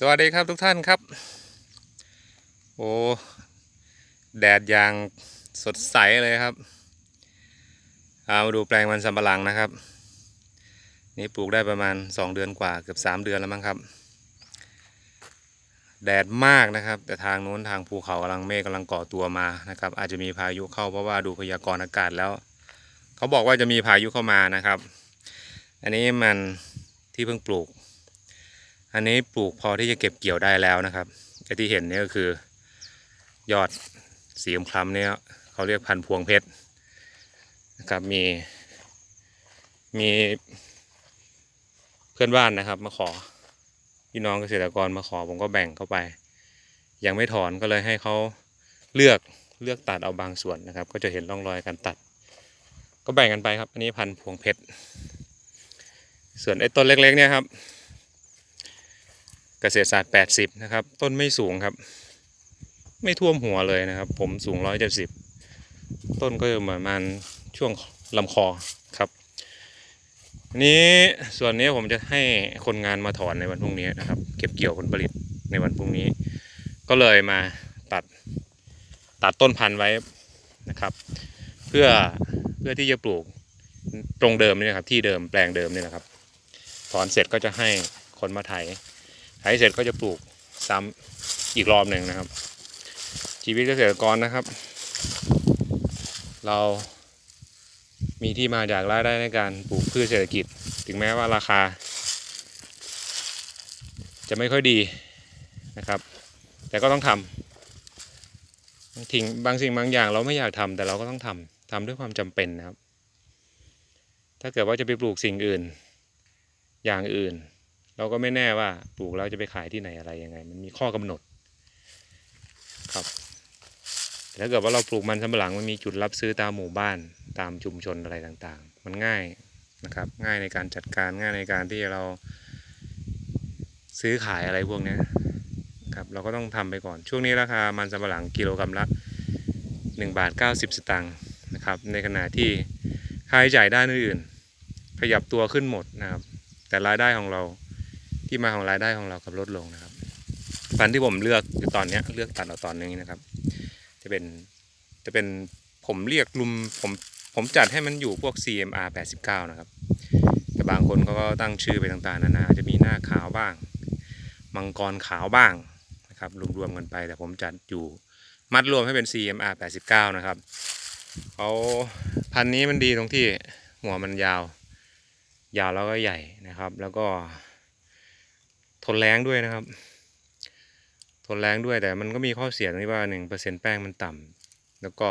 สวัสดีครับทุกท่านครับ โอ้แดดอย่างสดใสเลยครับเอามาดูแปลงมันสำปะหลังนะครับ นี่ปลูกได้ประมาณ 2 เดือนกว่าเกือบ 3 เดือนแล้วมั้งครับ แดดมากนะครับ แต่ทางนู้นทางภูเขากำลังเมฆกำลังก่อตัวมานะครับ อาจจะมีพายุเข้าเพราะว่าดูพยากรณ์อากาศแล้ว เขาบอกว่าจะมีพายุเข้ามานะครับ อันนี้มันที่เพิ่งปลูก อันนี้ปลูกพอที่จะเก็บเกี่ยวได้แล้วนะครับไอ้ที่เห็นนี่ก็คือ ยอดสีคล้ำเนี่ยเขาเรียกพันธุ์พวงเพชรนะครับมี มีเพื่อนบ้านนะครับ มาขอพี่น้องเกษตรกรมาขอผมก็แบ่งเข้าไป ยังไม่ถอนก็เลยให้เขาเลือกเลือกตัดเอาบางส่วนนะครับ ก็จะเห็นร่องรอยการตัด ก็แบ่งกันไปครับ อันนี้พันธุ์พวงเพชรส่วนไอ้ต้นเล็กๆเนี่ยครับ กษตรศาสตร์ 80 นะครับ ต้นไม่สูงครับ ไม่ท่วมหัวเลยนะครับ ผมสูง 170 ต้นก็อยู่ประมาณช่วงลำคอครับอันนี้ส่วนนี้ผมจะให้คนงานมาถอนในวันพรุ่งนี้นะครับ เก็บเกี่ยวผลผลิตในวันพรุ่งนี้ ก็เลยมาตัดตัดต้นพันธุ์ไว้นะครับ เพื่อเพื่อที่จะปลูกตรงเดิมนี่นะครับ ที่เดิมแปลงเดิมนี่นะครับ ถอนเสร็จก็จะให้คนมาไถ ไถเสร็จก็จะปลูกซ้ำอีกรอบหนึ่งนะครับ ชีวิตเกษตรกรนะครับ เรามีที่มาจากรายได้ในการปลูกพืชเศรษฐกิจ ถึงแม้ว่าราคา จะไม่ค่อยดีนะครับ แต่ก็ต้องทำบาทิ้งบางสิ่งบางอย่างเราไม่อยากทำแต่เราก็ต้องทำทำด้วยความจำเป็นนะครับ ถ้าเกิดว่าจะไปปลูกสิ่งอื่น อย่างอื่น เราก็ไม่แน่ว่าปลูกแล้วจะไปขายที่ไหนอะไรยังไง มันมีข้อกำหนดครับแต่ถ้าเกิดว่าเราปลูกมันสำปะหลังมันมีจุดรับซื้อตามหมู่บ้านตามชุมชนอะไรต่างๆ มันง่ายนะครับ ง่ายในการจัดการง่ายในการที่เราซื้อขายอะไรพวกนี้ครับเราก็ต้องทำไปก่อนช่วงนี้ราคามันสำปะหลังกิโลกรัมละ1บาท90 สตางค์นะครับในขณะที่ค่าใช้จ่ายด้านอื่นๆขยับตัวขึ้นหมดนะครับแต่รายได้ของเรา ที่มาของรายได้ของเรากับลดลงนะครับ พันธุ์ที่ผมเลือกอยู่ตอนเนี้ยเลือกตัดเอาตอนนี้นะครับ จะเป็นจะเป็นผมเรียกลุมผมผมจัดให้มันอยู่พวก CMR 89 นะครับ แต่บางคนเขาก็ตั้งชื่อไปต่างๆ นานาจะมีหน้าขาวบ้าง มังกรขาวบ้างนะครับรวมๆกันไป แต่ผมจัดอยู่มัดรวมให้เป็น CMR 89 นะครับเขาพันนี้มันดีตรงที่หัวมันยาว ยาวแล้วก็ใหญ่นะครับ แล้วก็ ทนแรงด้วยนะครับ ทนแรงด้วยแต่มันก็มีข้อเสียตรงที่ว่าหนึ่งเปอร์เซ็นต์แป้งมันต่ำแล้วก็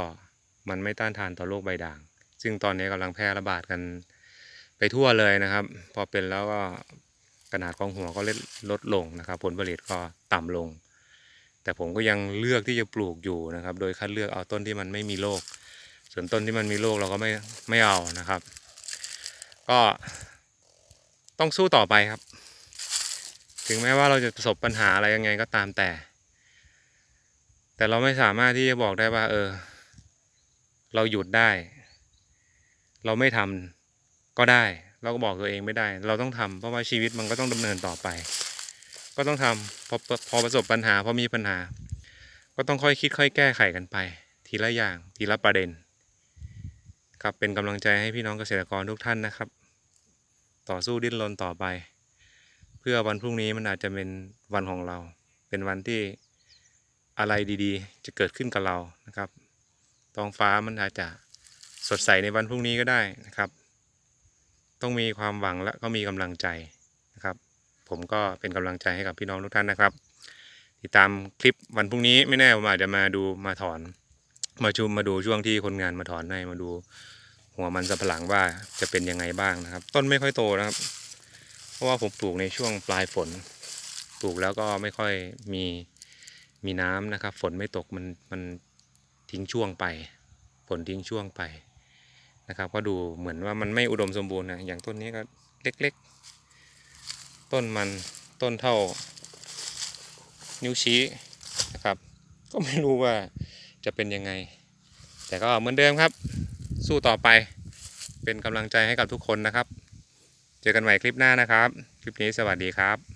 มันไม่ต้านทานต่อโรคใบด่าง ซึ่งตอนนี้กำลังแพร่ระบาดกันไปทั่วเลยนะครับ พอเป็นแล้วก็ขนาดของหัวก็ลดลดลงนะครับ ผลผลิตก็ต่ำลง แต่ผมก็ยังเลือกที่จะปลูกอยู่นะครับ โดยคัดเลือกเอาต้นที่มันไม่มีโรคส่วนต้นที่มันมีโรคเราก็ไม่ไม่เอานะครับ ก็ต้องสู้ต่อไปครับ ถึงแม้ว่าเราจะประสบปัญหาอะไรยังไงก็ตามแต่ แต่เราไม่สามารถที่จะบอกได้ว่า เออ เราหยุดได้ เราไม่ทำก็ได้ เราก็บอกตัวเองไม่ได้ เราต้องทำเพราะว่าชีวิตมันก็ต้องดำเนินต่อไป ก็ต้องทำพอพอประสบปัญหาพอมีปัญหา ก็ต้องค่อยคิดค่อยแก้ไขกันไป ทีละอย่างทีละประเด็น ครับเป็นกำลังใจให้พี่น้องเกษตรกรทุกท่านนะครับ ต่อสู้ดิ้นรนต่อไป พื่อวันพรุ่งนี้มันอาจจะเป็นวันของเรา เป็นวันที่อะไรดีๆ จะเกิดขึ้นกับเรานะครับท้องฟ้ามันอาจจะสดใสในวันพรุ่งนี้ก็ได้นะครับ ต้องมีความหวังและก็มีกำลังใจนะครับ ผมก็เป็นกำลังใจให้กับพี่น้องทุกท่านนะครับ ติดตามคลิปวันพรุ่งนี้ไม่แน่ผมอาจจะมาดูมาถอน มาชุมมาดูช่วงที่คนงานมาถอนให้มาดูหัวมันสำปะหลังว่าจะเป็นยังไงบ้างนะครับ ต้นไม่ค่อยโตนะครับ เพราะว่าผมปลูกในช่วงปลายฝน ปลูกแล้วก็ไม่ค่อยมีมีน้ำนะครับ ฝนไม่ตกมันมันทิ้งช่วงไปฝนทิ้งช่วงไปนะครับ ก็ดูเหมือนว่ามันไม่อุดมสมบูรณ์นะอย่างต้นนี้ก็เล็กๆ ต้นมันต้นเท่า นิ้วชี้นะครับ ก็ไม่รู้ว่าจะเป็นยังไง แต่ก็เหมือนเดิมครับ สู้ต่อไปเป็นกำลังใจให้กับทุกคนนะครับ เจอกันใหม่คลิปหน้านะครับ คลิปนี้สวัสดีครับ